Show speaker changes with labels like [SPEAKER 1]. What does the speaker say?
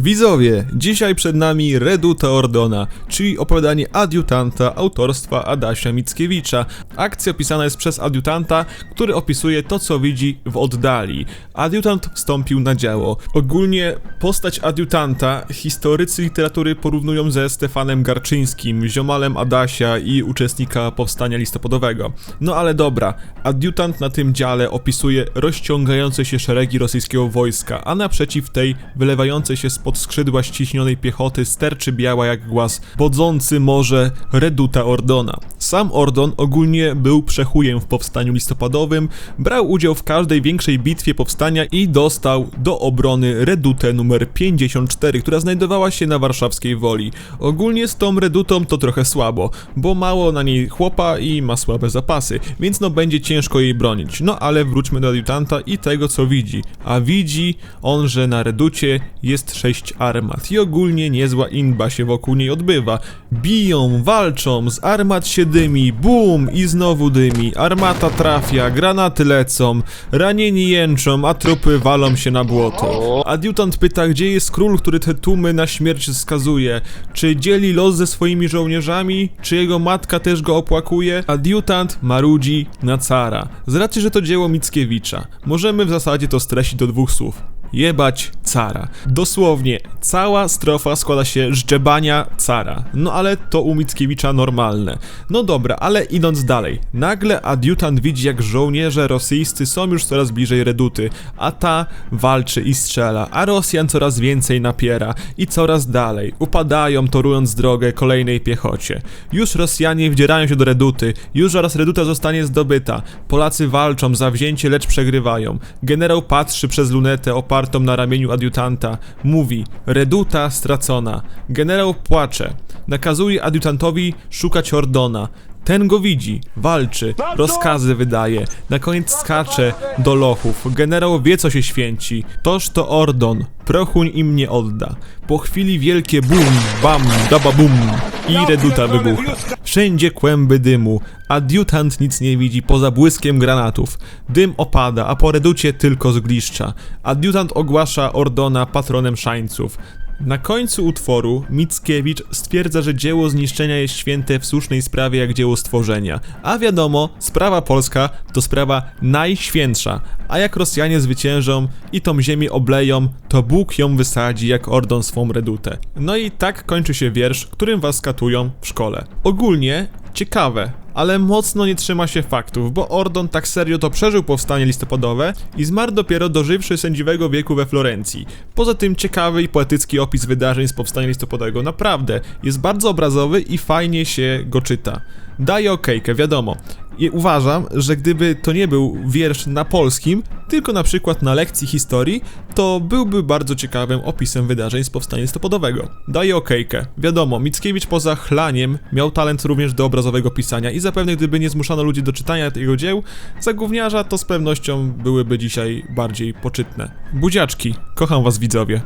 [SPEAKER 1] Widzowie, dzisiaj przed nami Reduta Ordona, czyli opowiadanie adiutanta autorstwa Adasia Mickiewicza. Akcja opisana jest przez adiutanta, który opisuje to, co widzi w oddali. Adiutant wstąpił na dzieło. Ogólnie postać adiutanta historycy literatury porównują ze Stefanem Garczyńskim, ziomalem Adasia i uczestnika powstania listopadowego. No ale dobra, adiutant na tym dziale opisuje rozciągające się szeregi rosyjskiego wojska, a naprzeciw tej wylewające się spod skrzydła ściśnionej piechoty sterczy biała jak głaz, bodzący morze reduta Ordona. Sam Ordon ogólnie był przechujem w powstaniu listopadowym, brał udział w każdej większej bitwie powstania i dostał do obrony redutę numer 54, która znajdowała się na warszawskiej woli. Ogólnie z tą redutą to trochę słabo, bo mało na niej chłopa i ma słabe zapasy, więc no będzie ciężko jej bronić. No ale wróćmy do adiutanta i tego co widzi. A widzi on, że na reducie jest sześć armat i ogólnie niezła inba się wokół niej odbywa. Biją, walczą, z armat się dymi, bum i znowu dymi, armata trafia, granaty lecą, ranieni jęczą, a trupy walą się na błoto. Adiutant pyta, gdzie jest król, który te tłumy na śmierć skazuje. Czy dzieli los ze swoimi żołnierzami? Czy jego matka też go opłakuje? Adiutant marudzi na cara. Z racji, że to dzieło Mickiewicza, możemy w zasadzie to streścić do dwóch słów. Jebać cara. Dosłownie, cała strofa składa się z dżebania cara. No ale to u Mickiewicza normalne. No dobra, ale idąc dalej. Nagle adiutant widzi jak żołnierze rosyjscy są już coraz bliżej reduty, a ta walczy i strzela, a Rosjan coraz więcej napiera i coraz dalej. Upadają, torując drogę kolejnej piechocie. Już Rosjanie wdzierają się do reduty, już zaraz reduta zostanie zdobyta. Polacy walczą za wzięcie, lecz przegrywają. Generał patrzy przez lunetę opartą na ramieniu adiutanta. Mówi, reduta stracona. Generał płacze. Nakazuje adiutantowi szukać Ordona. Ten go widzi, walczy, rozkazy wydaje, na koniec skacze do lochów. Generał wie co się święci. Toż to Ordon, prochuń im nie odda. Po chwili wielkie bum, bam, daba bum i reduta wybucha. Wszędzie kłęby dymu, adiutant nic nie widzi poza błyskiem granatów. Dym opada, a po reducie tylko zgliszcza. Adiutant ogłasza Ordona patronem szańców. Na końcu utworu Mickiewicz stwierdza, że dzieło zniszczenia jest święte w słusznej sprawie jak dzieło stworzenia. A wiadomo, sprawa polska to sprawa najświętsza, a jak Rosjanie zwyciężą i tą ziemię obleją, to Bóg ją wysadzi jak Ordon swą redutę. No i tak kończy się wiersz, którym was katują w szkole. Ogólnie ciekawe, ale mocno nie trzyma się faktów, bo Ordon tak serio to przeżył powstanie listopadowe i zmarł dopiero dożywszy sędziwego wieku we Florencji. Poza tym ciekawy i poetycki opis wydarzeń z powstania listopadowego naprawdę jest bardzo obrazowy i fajnie się go czyta. Daję okejkę, wiadomo. I uważam, że gdyby to nie był wiersz na polskim, tylko na przykład na lekcji historii, to byłby bardzo ciekawym opisem wydarzeń z powstania listopadowego. Daję okejkę. Wiadomo, Mickiewicz poza chlaniem miał talent również do obrazowego pisania i zapewne gdyby nie zmuszano ludzi do czytania jego dzieł, za gówniarza to z pewnością byłyby dzisiaj bardziej poczytne. Buziaczki, kocham was widzowie.